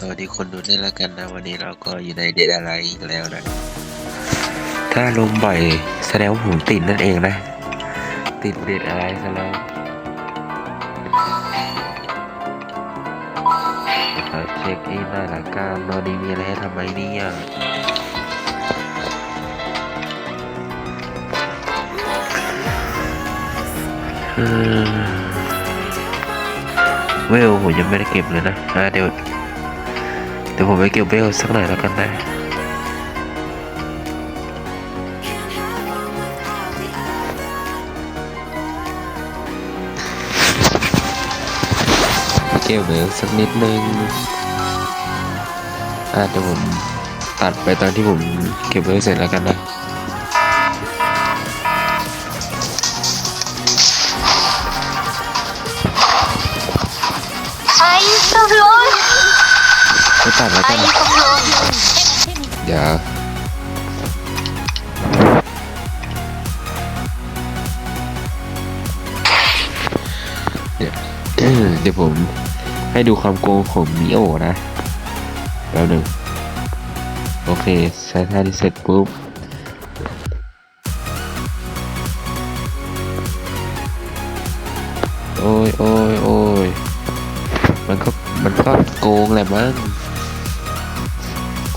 สวัสดีคนดูด้วยล้วกันนะ วันนี้เราก็อยู่ในเดทอะไรอีกแล้วนะ ถ้าลงบ่อยแสดงว่าผมติดนั่นเองนะ ติดเดทอะไรซะแล้วขอเช็คอินหน่อยละกันนอนดีมีอะไรให้ทำไหมเนี่ยเวลผมยังไม่ได้เก็บเลยนะะเดี๋ยว ดี๋ยวผมไปเก็บเวลสักหน่อยแล้วกันนะเก็บเวลสักนิดนึงอะเดี๋ยวผมตัดไปตอนที่ผมเก็บเวลเสร็จแล้วกันนะ Are you so low? ไม่ตัดแล้วกัน you so low? เดี๋ยวเดี๋ยวเดี๋ยวผมให้ดูความโกงของมิโอนะแล้วหนึ่งโอเคใช้ท่าที่เสร็จปุ๊บโอ้ยโอ้ยโอ้ยมันก็มันก็โกงแหละมั้ง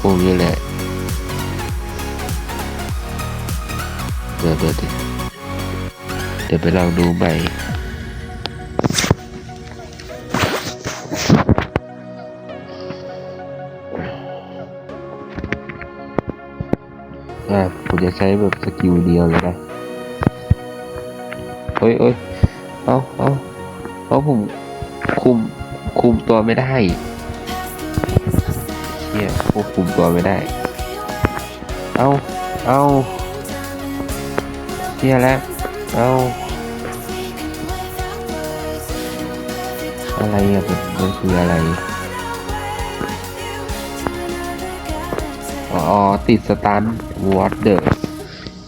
โกงเยอะแหละเดี๋ยวเดี๋ยวเดี๋ยวเดี๋ยวไปลองดูใหม่อะผมจะใช้แบบสกิลเดียวเลยนะเอ้ยเอ้ยเอาเอาเอาผมคุมคุมตัวไม่ได้ ควบคุมตัวไม่ได้ เอาเอาเที่ยแล้ว เอาอะไรอะมันคืออะไร อ๋อ ติดสตันวอตเดอร์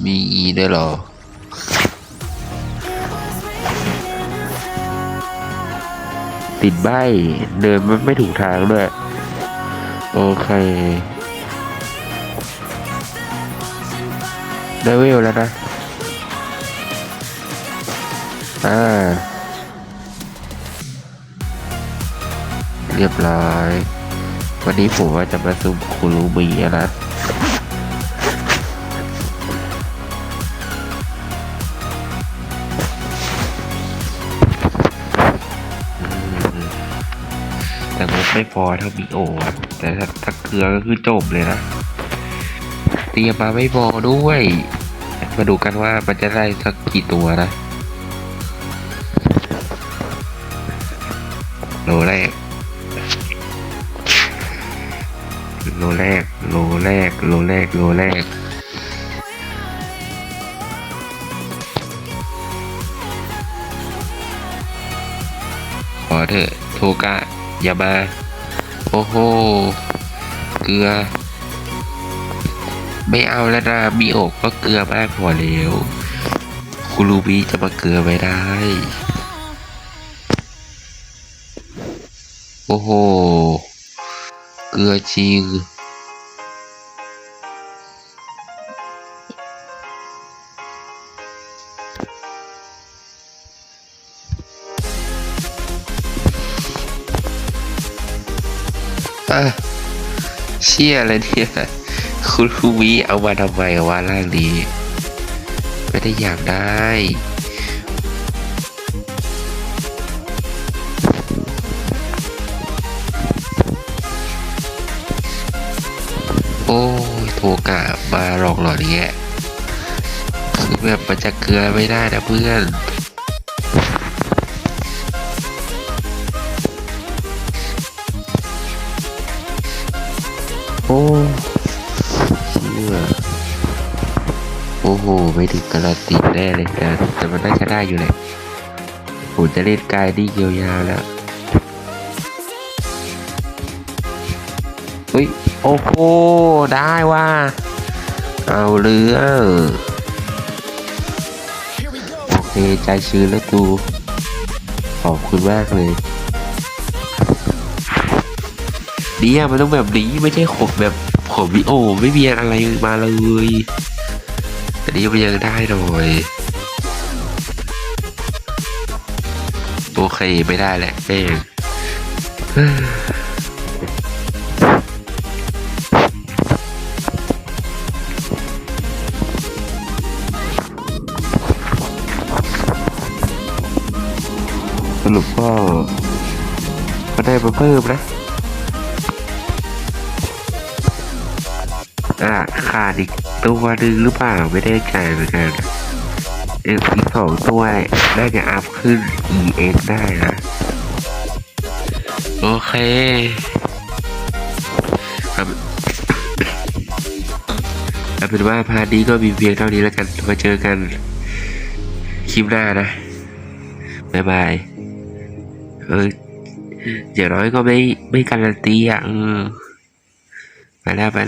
มีอีด้วยเหรอติดใบเดินไม่ถูกทางด้วย โอเค ได้เวลแล้วนะ อ่า เรียบร้อย วันนี้ผมว่าจะมาซุมคูรูมีนะ ไม่พอเท่ามีโอแต่ถ้าถ้าเกลือก็คือจบเลยนะ เตรียมมาไม่พอด้วย มาดูกันว่ามันจะได้สักกี่ตัวนะโลแรก โลแรก โลแรก โลแรก โลแรก ขอเถอะ โทกะ อย่ามา โอ้โห เกลือ ไม่เอาแล้วนะมีอกก็เกลือมากพอแล้วคุรูบีจะมาเกลือไม่ได้ โอ้โห เกลือจริง อเชี่ยอะไรเนี่ยคุณคูวิเอามาทำไมวะร่างนี้ไม่ได้อยากได้โอ้ยโทกะมาหลอกหลอนแยคือแบบมันจะเกลือไม่ได้นะเพื่อน โอ้โหไม่ถึงการันตีแน่เลยนะแต่มันน่าจะได้อยู่แหละผมจะเล่นกายดียาวๆแล้วเฮ้ยโอ้โหได้ว่า เอาเรือโอเคใจชื้นแล้วกู ขอบคุณมากเลยเนี่ยมันต้องแบบนี้ไม่ใช่ขบแบบขบวิโอ ไม่มีอะไรมาเลย อันนี้มันยังได้หน่อยโอเคไม่ได้แหละแม่งสรุปก็ก็ได้เพิ่มนะ อะขาดอีกตัวหนึงหรือเปล่าไม่ได้ใจเหมือนกันเอฟอีกสองตัวน่าจะอัพขึ้น EX ได้นะ โอเคครับเอาเป็นว่าพาร์ทนี้ก็มีเพียงเท่านี้แล้วกัน มาเจอกันคลิปหน้านะ บ๊ายบาย เอออย่างน้อยก็ไม่ไม่การันตีอะเออไปแล้วไป